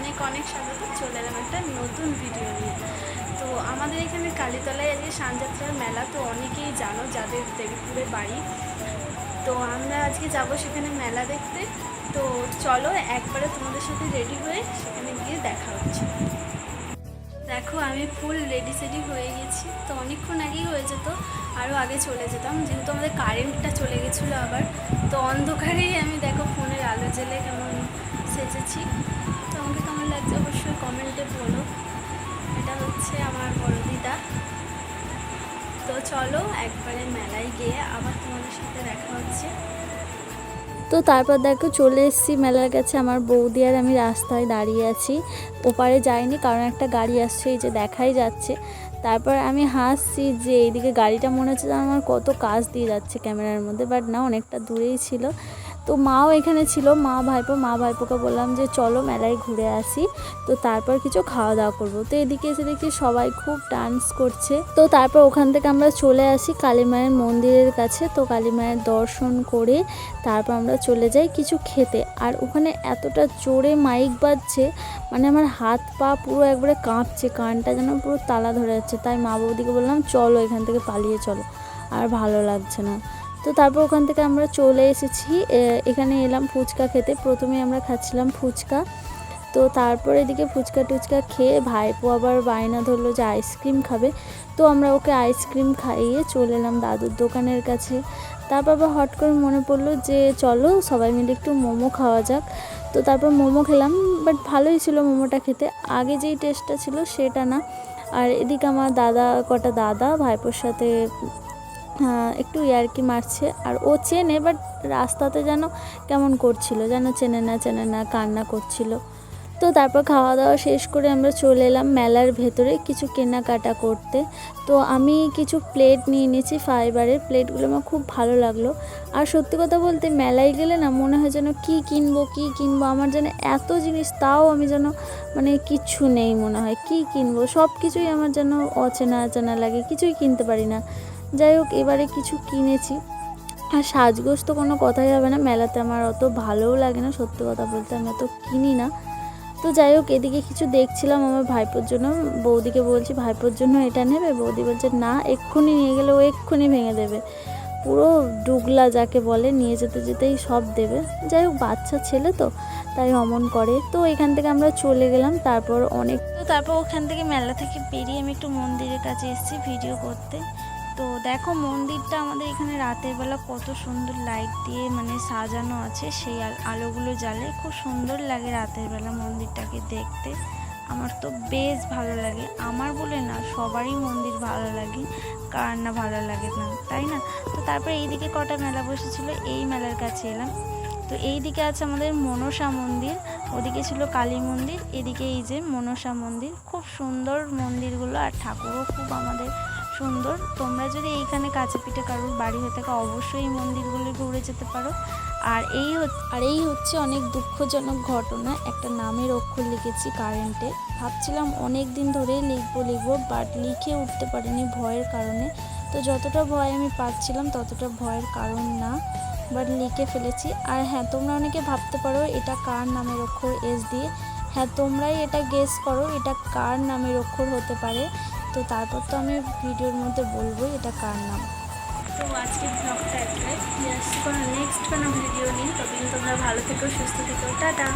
অনেক অনেক স্বাগত। চলে এলাম একটা নতুন ভিডিও নিয়ে। তো আমাদের এখানে কালীতলায় আজকে সানযাত্রার মেলা তো অনেকেই জানো, যাদের দেবীপুরে বাড়ি। তো আমরা আজকে যাব সেখানে মেলা দেখতে। তো চলো একবারে তোমাদের সাথে রেডি হয়ে সেখানে গিয়ে দেখা হচ্ছে। দেখো, আমি ফুল রেডি সেডি হয়ে গেছি। তো অনেকক্ষণ আগেই হয়ে যেত আরও আগে চলে যেতাম। যেহেতু আমাদের কারেন্টটা চলে গেছিল আবার, তো অন্ধকারেই আমি দেখো ফোনের আলো জ্বেলে কেমন সেজেছি। তো আমাকে কেমন লাগছে অবশ্যই কমেন্টে বলো। এটা হচ্ছে আমার বড় দিদা। তো চলো একবারে মেলায় গিয়ে আবার তোমাদের সাথে দেখা হচ্ছে। তো তারপর দেখো চলে এসেছি মেলার কাছে। আমার বৌদি আর আমি রাস্তায় দাঁড়িয়ে আছি। ওপারে যাইনি কারণ একটা গাড়ি আসছে, এই যে দেখাই যাচ্ছে। তারপর আমি হাসছি যে এইদিকে গাড়িটা মনে হচ্ছে আমার কত কাজ দিয়ে যাচ্ছে ক্যামেরার মধ্যে। বাট না, অনেকটা দূরেই ছিল। তো মাও এখানে ছিল, মা ভাইপো, মা ভাইপোকে বললাম যে চলো মেলায় ঘুরে আসি। তো তারপর কিছু খাওয়া দাওয়া করব। তো এদিকে এসে দেখি সবাই খুব ডান্স করছে। তো তারপর ওখান থেকে আমরা চলে আসি কালী মায়ের মন্দিরের কাছে। তো কালী মায়ের দর্শন করে তারপর আমরা চলে যাই কিছু খেতে। আর ওখানে এতটা জোরে মাইক বাজছে মানে আমার হাত পা পুরো একবারে কাঁপছে, কানটা যেন পুরো তালা ধরে যাচ্ছে। তাই মা বৌদিকে বললাম, চলো এখান থেকে পালিয়ে চলো। আর ভালো লাগছে না। তো তারপর ওখান থেকে আমরা চলে এসেছি। এখানে এলাম ফুচকা খেতে। প্রথমে আমরা খাচ্ছিলাম ফুচকা। তো তারপর এদিকে ফুচকা টুচকা খেয়ে ভাইপো আবার বায়না ধরলো যে আইসক্রিম খাবে। তো আমরা ওকে আইসক্রিম খাইয়ে চলে এলাম দাদুর দোকানের কাছে। তারপর আবার হট করে মনে পড়ল যে চলো সবাই মিলে একটু মোমো খাওয়া যাক। তো তারপর মোমো খেলাম, বাট ভালোই ছিল মোমোটা খেতে। আগে যেই টেস্টটা ছিল সেটা না। আর এদিকে আমার দাদা, কটা দাদা ভাইপোর সাথে একটু ইয়ার্কি মারছে। আর ও চেনে বাট রাস্তাতে যেন কেমন করছিল, যেন চেনে না চেনে না, কান্না করছিল। তো তারপর খাওয়া দাওয়া শেষ করে আমরা চলে এলাম মেলার ভেতরে কিছু কেনাকাটা করতে। তো আমি কিছু প্লেট নিয়ে নিয়েছি ফাইবারের প্লেটগুলো আমার খুব ভালো লাগল। আর সত্যি কথা বলতে মেলায় গেলে না মনে হয় যেন কী কিনবো কী কিনবো, আমার যেন এত জিনিস তাও আমি যেন মানে কিচ্ছু নেই মনে হয়। কী কিনবো? সব কিছুই আমার যেন অচেনা অচেনা লাগে, কিছুই কিনতে পারি না। যাই হোক, এবারে কিছু কিনেছি। আর সাজগোজ তো কোনো কথাই হবে না, মেলাতে আমার অত ভালোও লাগে না, সত্যি কথা বলতে আমি অত কিনি না। তো যাই হোক, এদিকে কিছু দেখছিলাম আমার ভাইপোর জন্য। বৌদিকে বলছি, ভাইপোর জন্য এটা নেবে? বৌদি বলছে, না, এক্ষুনি নিয়ে গেলে ও এক্ষুনি ভেঙে দেবে। পুরো ডুগলা যাকে বলে, নিয়ে যেতে যেতেই সব দেবে। যাই হোক, বাচ্চা ছেলে তো, তাই অমন করে। তো এখান থেকে আমরা চলে গেলাম, তারপর অনেক তো তারপর ওখান থেকে মেলা থেকে বেরিয়ে আমি একটু মন্দিরের কাছে এসেছি ভিডিও করতে। তো দেখো মন্দিরটা আমাদের এখানে রাতের বেলা কত সুন্দর লাইট দিয়ে মানে সাজানো আছে, সেই আলোগুলো জ্বালে। খুব সুন্দর লাগে রাতের বেলা মন্দিরটাকে দেখতে। আমার তো বেশ ভালো লাগে। আমার বলে না, সবারই মন্দির ভালো লাগে, কার না ভালো লাগে না, তাই না? তো তারপরে এইদিকে কটা মেলা বসেছিল, এই মেলার কাছে এলাম। তো এই দিকে আছে আমাদের মনসা মন্দির, ওদিকে ছিল কালী মন্দির, এদিকে এই যে মনসা মন্দির। খুব সুন্দর মন্দিরগুলো, আর ঠাকুরও খুব আমাদের সুন্দর। তোমরা যদি এইখানে কাছে পিঠে কারোর বাড়ি হয়ে থাকে, অবশ্যই এই মন্দিরগুলো ঘুরে যেতে পারো। আর এই আর এই হচ্ছে অনেক দুঃখজনক ঘটনা। একটা নামের অক্ষর লিখেছি কারেন্টে ভাবছিলাম অনেক দিন ধরেই লিখব লিখব বাট লিখে উঠতে পারিনি ভয়ের কারণে। তো যতটা ভয় আমি পাচ্ছিলাম, ততটা ভয়ের কারণ না বাট লিখে ফেলেছি। আর হ্যাঁ তোমরা অনেকে ভাবতে পারো এটা কার নামের অক্ষর এস দিয়ে। হ্যাঁ তোমরাই এটা গেস করো এটা কার নামের অক্ষর হতে পারে। তো তারপর তো আমি ভিডিওর মধ্যে বলব এটা কার নাম। তো আজকের ব্লগটা একটাই। আসছি কোনো নেক্সট কোনো ভিডিও নিয়ে। ততদিন তোমরা ভালো থেকো, সুস্থ থেকো। টাটা!